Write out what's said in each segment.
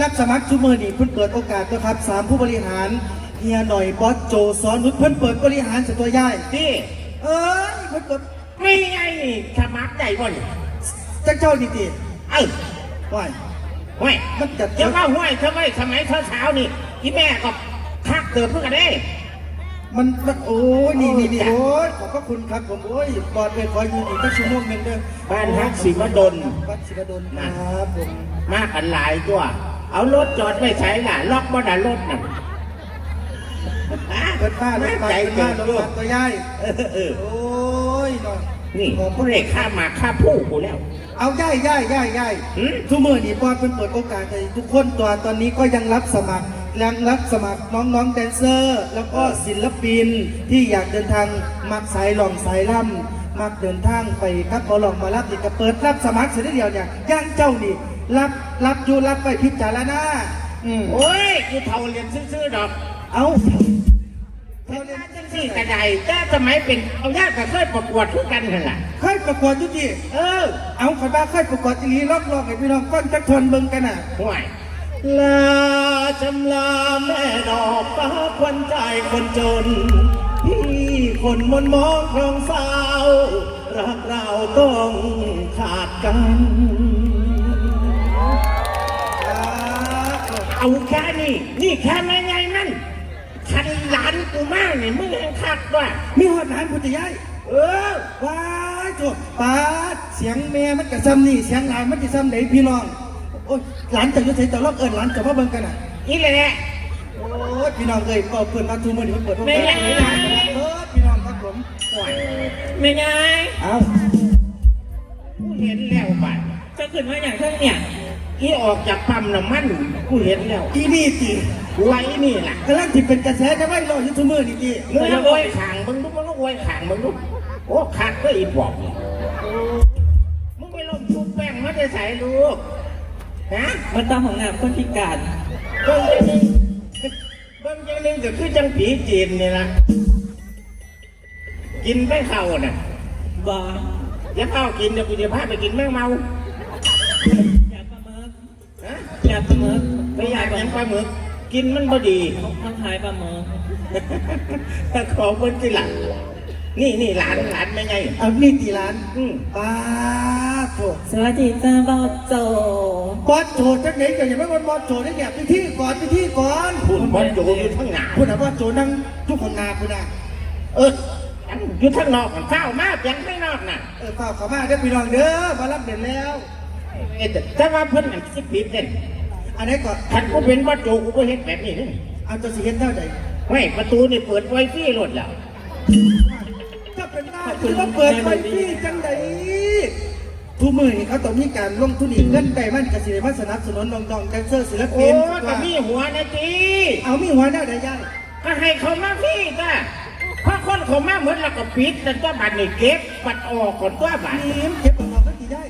รับสมัครชุมเมอร์นี่เพิ่นเปิดโอกาสนะครับสามผู้บริหารเฮียหน่อยบอสโจสอนนุชเพิ่นเปิดบริหารสตัวย่ายที่เอ้ยเพิ่นเปิดไม่ไงนี่สมัครได้บ่นี่จักเจ้าดีตีเอ้าว่ายห้วยมันจะเดี๋ยวว่าห้วยทำไมสมัยเช้าๆนี่อีแม่ก็ทักเกิดเพื่อกันได้ มันมันโอ้ยนี่นี่นี่โอ้ยขอบพระคุณครับผมโอ้ยบอดไปขออยู่อีกสักชั่วโมงหนึงเด้อบ้านฮักศิวดล บ้านศิวดลครับผมมากันหลายตัว เอารถจอดไม่ใช้ล่ะ ล็อกบ่ได้รถน่ะเกิดมาลงมาใจเกิดเกิมาดลงมาตัวย่ายเออเออ โอ้ยเนาะนี่ขอบพผู้ระเล็กข้ามาข้าผู้กูแล้ว เอาย่ายย่ายย่ายย่ายหืม ทุกมือนี่บอดเป็นเปิดโอกาสให้ทุกคนตัวตอนนี้ก็ยังรับสมัคร ยังรับสมัครน้องๆแดนเซอร์ แล้วก็ศิลปินที่อยากเดินทางมักสายหล่องสายล่ำมักเดินทางไปครับพอหล่องมารับนี่ก็เปิดรับสมัครเสร็จเดียวเนี่ยย่างเจ้านี่รับรับอยู่รับไปพิจารณาอืมโอ้ยกูเท่าเรียนซื่อๆดอกเอาเท่าเรียนจังสี่กระไดแต่สมัยเป็นเอาญาติก็เคยประกวดทุกกันนั่นแหละเคยประกวดอยุติเออเอาขอยบ้าเคยประกวดอีหลีรอบรอบให้พี่น้องก้อนจักทนเบิ่งกันน่ะห่วย ลาจำลาแม่ดอกฟ้าควันใจคนจน พี่คนมนมองครองสาว รักเราต้องขาดกัน เอาแค่นี้นี่แค่ไม่ไงนั่นคันหลานกูมากนี่มึงยังคัดว่ามีหอดหลานพุทธยายเออว้ายโถป้าดเสียงแม่มันกระซ้ำนี่ เสียงหลานมันจะซ้ำไหนพี่น้อง โอ้ยหลานจะอยุ่ใส่แต่รอบเอิญหลานจะมาเบิ่งกันน่ะนี่แหละ โอ้ยพี่น้องเอ้ยก็เปิดมาทูมือนี่มันเปิดโอกาสแม่ให้หลานเออพี่น้องครับผมห่วยไม่ไงเอากูเห็นแล้วบัดจะขึ้นมาอย่างเท่าเนี่ยอีออกจากปั๊มน้ำมันกูเห็นแล้วอีนี่ตีไว้นี่แหละกำลังที่เป็นกระแสจะไม่รออยู่ทูมือนี่ตีมึงต้องอวยขางมึงต้องมึงต้องอวยขางมึงต้องโอ้ขาดก็อีบอกนี่มึงไปลงชุบแป้งมาได้ใส่ลูก ฮะมันตามของน้ำคนพิการเบิ้งจังนึงเบิ้งจังนึงก็คือจังผีจีนนี่ละกินไม่เข้าน่ะบออย่าเข้ากินเดี๋ยวกูจะพาไปกินแมงเมาอยากปลาหมึกฮะอยากปลาหมึกไม่อยากกินปลาหมึกกินมันบ่ดีต้องขายปลาหมึกถ้าขอเบิ้งที่หลังนี่นี่หลานหลานไม่ไงเอานี่ตีหลานอืมป้าดโถ สวัสดีจ้าบอสโจบอสโจจักไหนก็อย่าไม่วันบอสโจได้เนี่ยพิธีก่อนพิธีก่อนคุณบอลโจอยู่ทั้งหนาคุณอะบอสโจนั่งทุกคนนาคุณอะเอออยู่ทั้งนอกเฝ้ามากยังไม่นอกน่ะเออเฝ้าเขามาเด้อพี่น้องเด้อมารับเด่นแล้วเอ้ยแต่ถ้าว่าเพิ่นอันสิผิดเด่นอันนี้ก็คันกูเป็นบอลโจกูก็เห็นแบบนี้นี่เอาตัวสีเห็นเท่าใดไม่ประตูนี่เปิดไว้ฟรีรถแล้วถ้าเป็นหน้าคือว่าเปิดไฟพี่จังใดทุ กมือนี่เขาต้องมีการลงทุนอีกเงินใดมันกสิมาสนับสนุนน้องๆแดนเซอร์ศิลโอ้ปินก็มีหัวนะจีเอามีหัวหน้าได้ย่ายก็ให้เขามาฟรีจ้ะเพราะคนเขามาเหมือนแล้วก็ปิดแต่ตัวบัตรนี่เก็บบัตรออกก่อนตัวบัตรนี่เก็บออกก็กี่ได้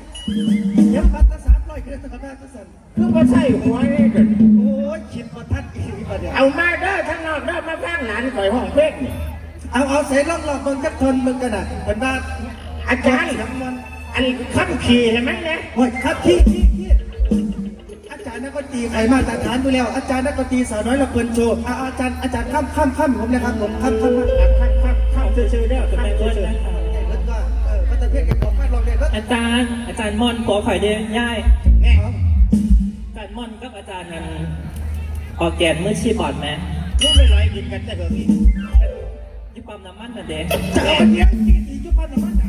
เก็บบัตรละสามร้อยเกินสักกระทสั่นคือว่าใช่หัวนี่เด้อโอ้ยคิดประทัดอีกประเดี๋ยวเอามาเด้อทั้งนอกเด้อมาฟังหลานข่อยห้องเพลงนี่เอาเอาใส่ล่องลองเบิ่งจักทนเบิ่งกันน่ะเป็นบ้านอาจารย์ทั้งมัน อันนี้ขับขี่เห็นไหมเนี่ยโอ้ยครับขี้ขี้ขี้อาจารย์นักดนตรีไขมาตรฐานอยู่แล้ว อาจารย์นักดนตรีสาวน้อยละเปินโชว์อ่าอาจารย์อาจารย์ข้ามข้ามข้ามผมนะครับผมข้ามข้ามข้ามขับขับขับชื่อๆเด้อจะขับไม่เวิร์ดชื่อนะคะแล้วก็เออพัตเพียรกันบอกมาลองเรียนแล้วอาจารย์ อาจารย์มอนขอข่อยเดียวย่ายๆแน่อาจารย์มอนกับอาจารย์นั้นออกแกนมือชีบอร์ดไหมลูกไม่ลอยกินกันจะเกิดอีกยี่ปั๊มน้ำมันน่ะเด็กจะเอาเนี้ยที่ที่ยุพันธ์มันอะอ่า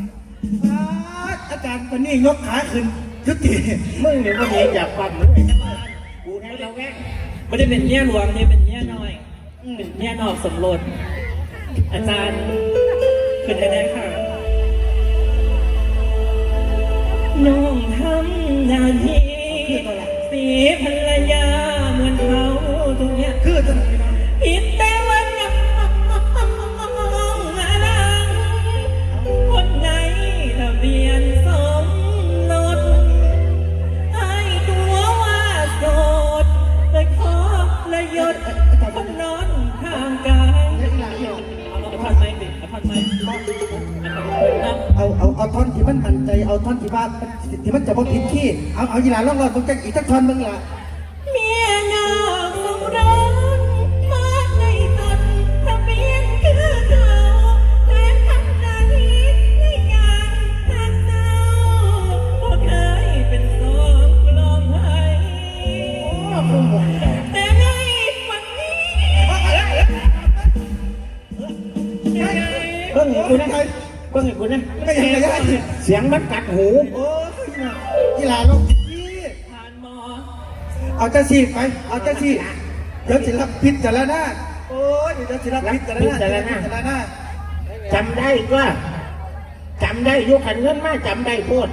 อาจารย์วันนี้ยกขาขึ้นยุติมึงเนี่ยวันนี้อยากปั๊มเลยกูให้เราแง่ไม่ได้เป็นเมียหลวงนี่เป็นเมียน้อยเป็นเมียนอกสมรสอาจารย์ขึ้นได้ได้ค่ะน้องทำหน้าที่สีภรรยาเหมือนเขาทุกอย่างคือจะไหนพี่น้องผิดแต่ เอาท่อนที่มันมั่นใจเอาท่อนที่ว่าที่มันจะบ่ผิดที่เอาเอายีหลาล่องรอยผมจอีกสักท่อนมึงล่ะ สียงมันกัดหูโอ้ยกีฬาลูกพี่ผ่านหมอเอาจังสีไป เอาจังสีเดี๋ยวศิลปินจะแล้วนะโอ้ยเดี๋ยวศิลปินจะแล้วนะจะแล้วนะจำได้ก็จำได้อยุคันเงินมาจำได้พูด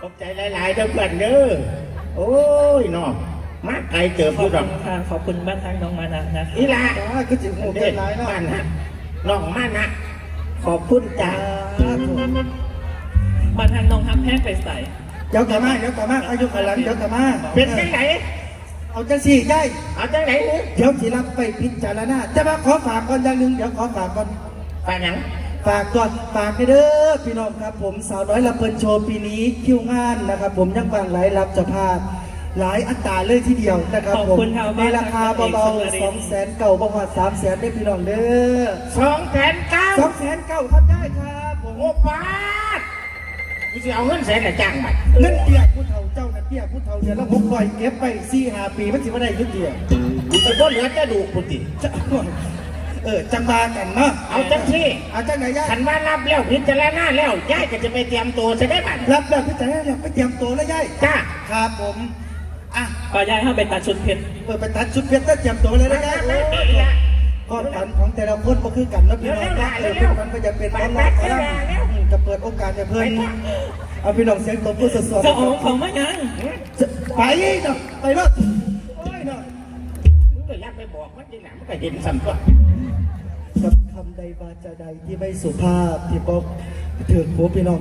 ขอบใจหลายๆเด้อเพื่อนเด้อโอ้ยน้องมาไกลเจอขอผู้บดอคุกณค่ะขอบคุณบ้านทางน้องมานะนะคะอีละอ่าคือจิ๋วหูเด็เกิดนร้ายเนาะบ้านฮะน้องมานะ ขอบคุณจ้าบ้านทางน้องฮับแพ้ไปใส่เดี๋ยวกลับมาเดี๋ยวกลับมาอายุขลังเดี๋ยวกลับมาเป็นจังไหนเอาจังสีได้เอาจังไหนนี่เดี๋ยวศิลปไปพิจารณาแต่ว่าขอฝากก่อนอย่างหนึ่งเดี๋ยวขอฝากก่อนฝากหยังฝากก่อนฝากให้เด้อพี่น้องครับ ผมสาวน้อยลำเพลินโชว์ปีนี้คิวงานนะครับ ผมยังบางหลายรับเจะภาพหลายอัตราเลยทีเดียวนะครับผมในราคาเบาๆสองแสนเก่าประมาณสามแสนได้พี่น้องเด้อสองแสน ได้ครับผมโอ้ปาดกูจะเอาเงินแสนละจ้างไปเงินเบี้ยผู้เฒ่าเจ้าน่ะเบี้ยผู้เฒ่าเดือนละหกร้อยเก็บไปสี่ห้าปีมันสิมาได้ยุดเดียวกูจะบ่เหลือจะดูกูติจะเออจังบากันเนาะเอาจังที่เอาจังไหนย่าขันว่ารับแล้วพิจารณาแล้วยายก็จะไปเตรียมตัวจะได้บัตรรับแล้วพี่จ๋าแล้วไปเตรียมตัวแล้วย่ายจ้าครับผมอะป้ายายเข้าไปตัดชุดเพชรเปิดไปตัดชุดเพชรแล้วเตรียมตัวเลยนะย่าย โอ้ยก้อนฝันของแต่ละคนก็คือกันนะพี่น้องนะเออเป็นฝันก็จะเป็นร้อนร้อนร้อนจะเปิดโอกาสให้เพิ่นเอาพี่น้องเสียงตบมือสดๆจะออกของมายังจะไปเนาะไปรถโอ้ยเนาะมึงก็อยักไปบอกมันทีหลังมันก็เห็นสัมตัวกับคำใดวาจาใดที่ไม่สุภาพที่บอกถึงหัวพี่น้อง